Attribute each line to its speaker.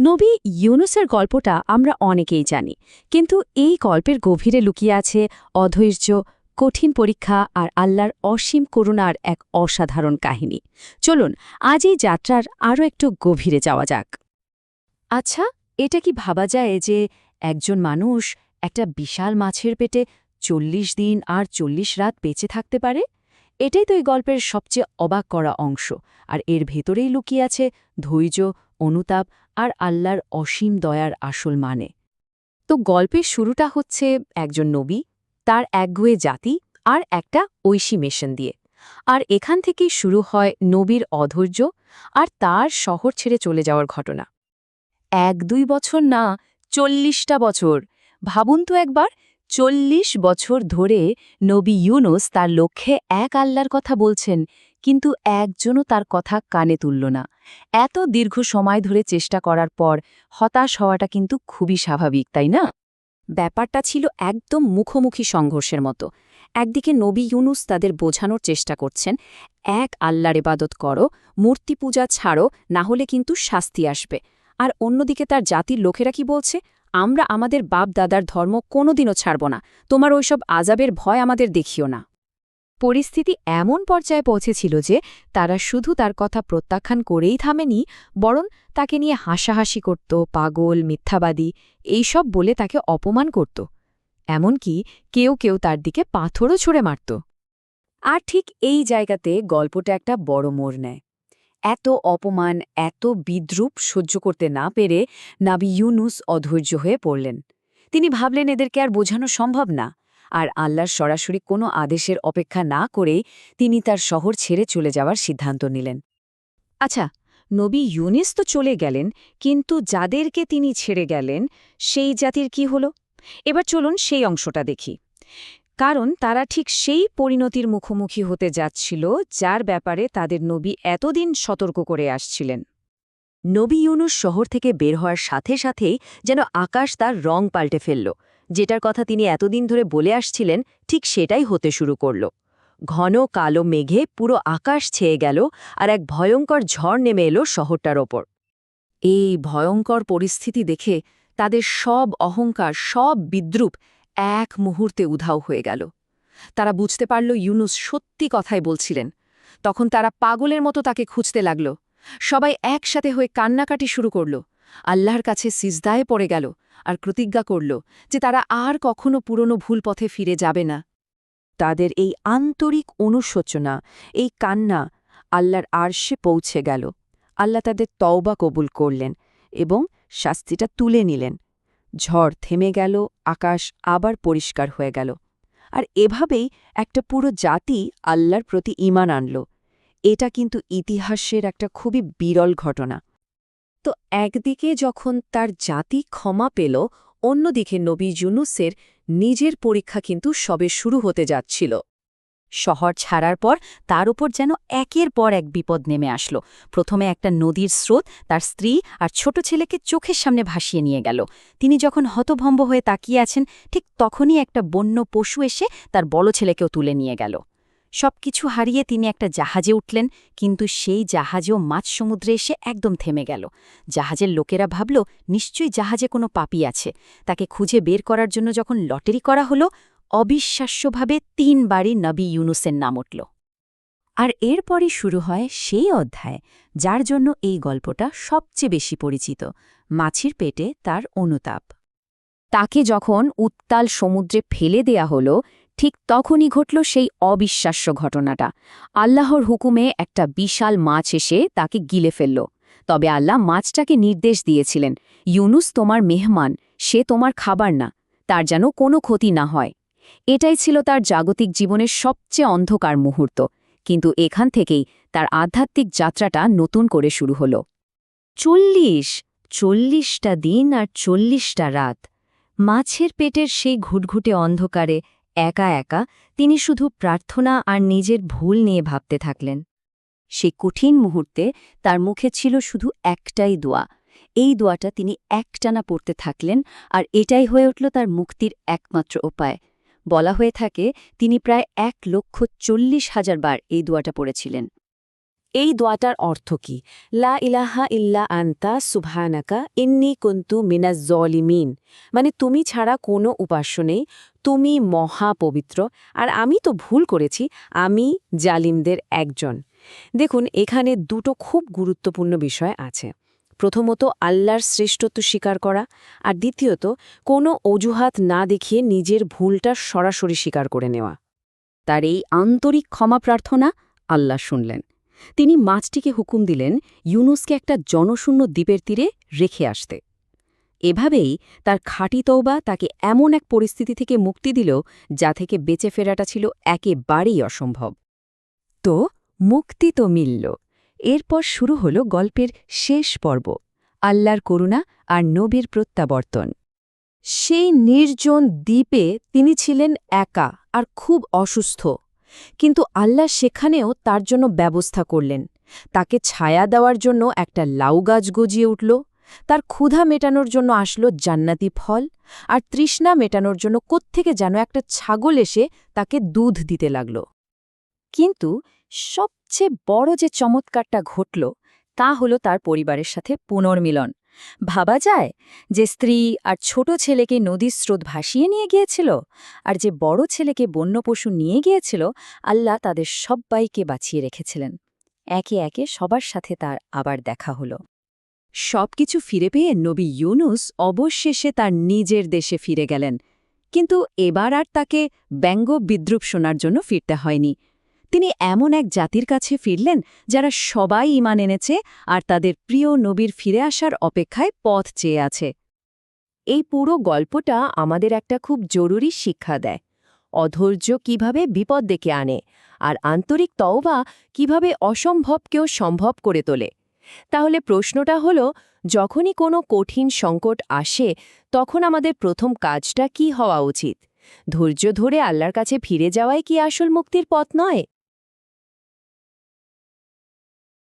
Speaker 1: নবী ইউনুসের গল্পটা আমরা অনেকেই জানি, কিন্তু এই গল্পের গভীরে লুকিয়ে আছে অধৈর্য, কঠিন পরীক্ষা আর আল্লাহর অসীম করুণার এক অসাধারণ কাহিনী। চলুন, আজ এই যাত্রার আরও একটু গভীরে যাওয়া যাক। আচ্ছা এটা কি ভাবা যায় যে একজন মানুষ একটা বিশাল মাছের পেটে চল্লিশ দিন আর চল্লিশ রাত বেঁচে থাকতে পারে? এটাই তো এই গল্পের সবচেয়ে অবাক করা অংশ। আর এর ভেতরেই লুকিয়ে আছে ধৈর্য, অনুতাপ আর আল্লাহর অসীম দয়ার আসল মানে। তো গল্পের শুরুটা হচ্ছে একজন নবী, তার একগুয়ে জাতি আর একটা ঐশী মেশন দিয়ে। আর এখান থেকেই শুরু হয় নবীর অধৈর্য আর তার শহর ছেড়ে চলে যাওয়ার ঘটনা। এক দুই বছর না, চল্লিশটা বছর। ভাবুন তো একবার চল্লিশ বছর ধরে নবী ইউনুস তার লক্ষ্যে এক আল্লাহর কথা বলছেন, কিন্তু একজনও তার কথা কানে তুলল না। এত দীর্ঘ সময় ধরে চেষ্টা করার পর হতাশ হওয়াটা কিন্তু খুবই স্বাভাবিক, তাই না? ব্যাপারটা ছিল একদম মুখোমুখি সংঘর্ষের মতো। একদিকে নবী ইউনুস তাদের বোঝানোর চেষ্টা করছেন, এক আল্লাহর এবাদত করো মূর্তি পূজা ছাড়ো, না হলে কিন্তু শাস্তি আসবে। আর অন্যদিকে তার জাতির লোকেরা কি বলছে? আমরা আমাদের বাপ দাদার ধর্ম কোনোদিনও ছাড়ব না। তোমার ওইসব আজাবের ভয় আমাদের দেখিও না। পরিস্থিতি এমন পর্যায়ে পৌঁছেছিল যে, তারা শুধু তার কথা প্রত্যাখ্যান করেই থামেনি, বরং তাকে নিয়ে হাসাহাসি করত, পাগল, মিথ্যাবাদী, এইসব বলে তাকে অপমান করত। এমনকি কেউ কেউ তার দিকে পাথরও ছুঁড়ে মারত। আর ঠিক এই জায়গাতে গল্পটা একটা বড় মোড় নেয়। এত অপমান, এত বিদ্রুপ সহ্য করতে না পেরে নাবি ইউনুস অধৈর্য হয়ে পড়লেন। তিনি ভাবলেন, এদেরকে আর বোঝানো সম্ভব না। আর আল্লাহর সরাসরি কোনো আদেশের অপেক্ষা না করেই তিনি তার শহর ছেড়ে চলে যাওয়ার সিদ্ধান্ত নিলেন। আচ্ছা নবী ইউনিস তো চলে গেলেন, কিন্তু যাদেরকে তিনি ছেড়ে গেলেন, সেই জাতির কি হল? এবার চলুন সেই অংশটা দেখি। কারণ তারা ঠিক সেই পরিণতির মুখোমুখি হতে যাচ্ছিল, যার ব্যাপারে তাদের নবী এতদিন সতর্ক করে আসছিলেন। নবী ইউনুস শহর থেকে বের হওয়ার সাথে সাথেই যেন আকাশ তার রং পাল্টে ফেলল। যেটার কথা তিনি এতদিন ধরে বলে আসছিলেন, ঠিক সেটাই হতে শুরু করল। ঘন কালো মেঘে পুরো আকাশ ছেয়ে গেল আর এক ভয়ঙ্কর ঝড় নেমে এলো শহরটার ওপর। এই ভয়ঙ্কর পরিস্থিতি দেখে তাদের সব অহংকার, সব বিদ্রুপ এক মুহূর্তে উধাও হয়ে গেল। তারা বুঝতে পারল ইউনুস সত্যি কথাই বলছিলেন। তখন তারা পাগলের মতো তাকে খুঁজতে লাগল। সবাই একসাথে হয়ে কান্নাকাটি শুরু করল। আল্লাহর কাছে সিজদায়ে পড়ে গেল আর প্রতিজ্ঞা করল যে তারা আর কখনো পুরনো ভুল পথে ফিরে যাবে না। তাদের এই আন্তরিক অনুশোচনা, এই কান্না আল্লাহর আরশে পৌঁছে গেল। আল্লাহ তাদের তওবা কবুল করলেন এবং শাস্তিটা তুলে নিলেন। ঝড় থেমে গেল, আকাশ আবার পরিষ্কার হয়ে গেল। আর এভাবেই একটা পুরো জাতি আল্লাহর প্রতি ইমান আনল। এটা কিন্তু ইতিহাসের একটা খুবই বিরল ঘটনা। তো একদিকে যখন তার জাতি ক্ষমা পেল, অন্যদিকে নবী জুনুসের নিজের পরীক্ষা কিন্তু সবে শুরু হতে যাচ্ছিল। শহর ছাড়ার পর তার উপর যেন একের পর এক বিপদ নেমে আসলো। প্রথমে একটা নদীর স্রোত তার স্ত্রী আর ছোট ছেলেকে চোখের সামনে ভাসিয়ে নিয়ে গেল। তিনি যখন হতভম্ব হয়ে তাকিয়ে আছেন, ঠিক তখনই একটা বন্য পশু এসে তার বড় ছেলেকেও তুলে নিয়ে গেল। সবকিছু হারিয়ে তিনি একটা জাহাজে উঠলেন, কিন্তু সেই জাহাজেও মাছ সমুদ্রে এসে একদম থেমে গেল। জাহাজের লোকেরা ভাবল, নিশ্চয়ই জাহাজে কোনো পাপি আছে। তাকে খুঁজে বের করার জন্য যখন লটারি করা হলো অবিশ্বাস্যভাবে তিনবারই নবী ইউনুসের নাম উঠল। আর এরপরই শুরু হয় সেই অধ্যায় যার জন্য এই গল্পটা সবচেয়ে বেশি পরিচিত, মাছির পেটে তার অনুতাপ। তাকে যখন উত্তাল সমুদ্রে ফেলে দেয়া হল, ঠিক তখনই ঘটল সেই অবিশ্বাস্য ঘটনাটা। আল্লাহর হুকুমে একটা বিশাল মাছ এসে তাকে গিলে ফেলল। তবে আল্লাহ মাছটাকে নির্দেশ দিয়েছিলেন, ইউনুস তোমার মেহমান, সে তোমার খাবার না, তার যেন কোনো ক্ষতি না হয়। এটাই ছিল তার জাগতিক জীবনের সবচেয়ে অন্ধকার মুহূর্ত, কিন্তু এখান থেকেই তার আধ্যাত্মিক যাত্রাটা নতুন করে শুরু হল। চল্লিশ, চল্লিশটা দিন আর চল্লিশটা রাত। মাছের পেটের সেই ঘুটঘুটে অন্ধকারে একা একা তিনি শুধু প্রার্থনা আর নিজের ভুল নিয়ে ভাবতে থাকলেন। সেই কঠিন মুহূর্তে তার মুখে ছিল শুধু একটাই দোয়া। এই দোয়াটা তিনি একটানা পড়তে থাকলেন আর এটাই হয়ে উঠল তার মুক্তির একমাত্র উপায়। বলা হয়ে থাকে, তিনি প্রায় এক লক্ষ চল্লিশ হাজার বার এই দোয়াটা পড়েছিলেন। এই দোয়াটার অর্থ কি? লা ইলাহা ইল্লা আন্তা সুবহানাকা ইন্নি কুন্তু মিনাজ জলিমিন। মানে তুমি ছাড়া কোনো উপাস্য নেই, তুমি মহাপবিত্র, আর আমি তো ভুল করেছি, আমি জালিমদের একজন। দেখুন, এখানে দুটো খুব গুরুত্বপূর্ণ বিষয় আছে। প্রথমত আল্লাহর শ্রেষ্ঠত্ব স্বীকার করা আর দ্বিতীয়ত কোনো অজুহাত না দেখিয়ে নিজের ভুলটা সরাসরি স্বীকার করে নেওয়া। তার এই আন্তরিক ক্ষমা প্রার্থনা আল্লাহ শুনলেন। তিনি মাছটিকে হুকুম দিলেন, ইউনুসকে একটা জনশূন্য দ্বীপের তীরে রেখে আসতে। এভাবেই তার খাঁটি তৌবা তাকে এমন এক পরিস্থিতি থেকে মুক্তি দিল, যা থেকে বেঁচে ফেরাটা ছিল একেবারেই অসম্ভব। তো মুক্তি তো মিলল। এরপর শুরু হল গল্পের শেষ পর্ব, আল্লাহর করুণা আর নবীর প্রত্যাবর্তন। সেই নির্জন দ্বীপে তিনি ছিলেন একা আর খুব অসুস্থ, কিন্তু আল্লাহ সেখানেও তার জন্য ব্যবস্থা করলেন। তাকে ছায়া দেওয়ার জন্য একটা লাউ গাছ গজিয়ে উঠল, তার ক্ষুধা মেটানোর জন্য আসলো জান্নাতি ফল, আর তৃষ্ণা মেটানোর জন্য কোত্থেকে যেন একটা ছাগল এসে তাকে দুধ দিতে লাগল। কিন্তু সবচেয়ে বড় যে চমৎকারটা ঘটল, তা হলো তার পরিবারের সাথে পুনর্মিলন। ভাবা যায় যে স্ত্রী আর ছোট ছেলেকে নদীর স্রোত ভাসিয়ে নিয়ে গিয়েছিল, আর যে বড় ছেলেকে বন্যপশু নিয়ে গিয়েছিল, আল্লাহ তাদের সব্বাইকে বাঁচিয়ে রেখেছিলেন। একে একে সবার সাথে তার আবার দেখা হলো। সবকিছু ফিরে পেয়ে নবী ইউনুস অবশেষে তার নিজের দেশে ফিরে গেলেন। কিন্তু এবার আর তাকে ব্যঙ্গ বিদ্রুপ শোনার জন্য ফিরতে হয়নি। তিনি এমন এক জাতির কাছে ফিরলেন, যারা সবাই ইমান এনেছে আর তাদের প্রিয় নবীর ফিরে আসার অপেক্ষায় পথ চেয়ে আছে। এই পুরো গল্পটা আমাদের একটা খুব জরুরি শিক্ষা দেয়। অধৈর্য কীভাবে বিপদ ডেকে আনে আর আন্তরিক তওবা কীভাবে অসম্ভবকেও সম্ভব করে তোলে? তাহলে প্রশ্নটা হলো, যখনই কোনো কঠিন সংকট আসে, তখন আমাদের প্রথম কাজটা কি হওয়া উচিত? ধৈর্য ধরে আল্লাহর কাছে ফিরে যাওয়াই কি আসল মুক্তির পথ নয়?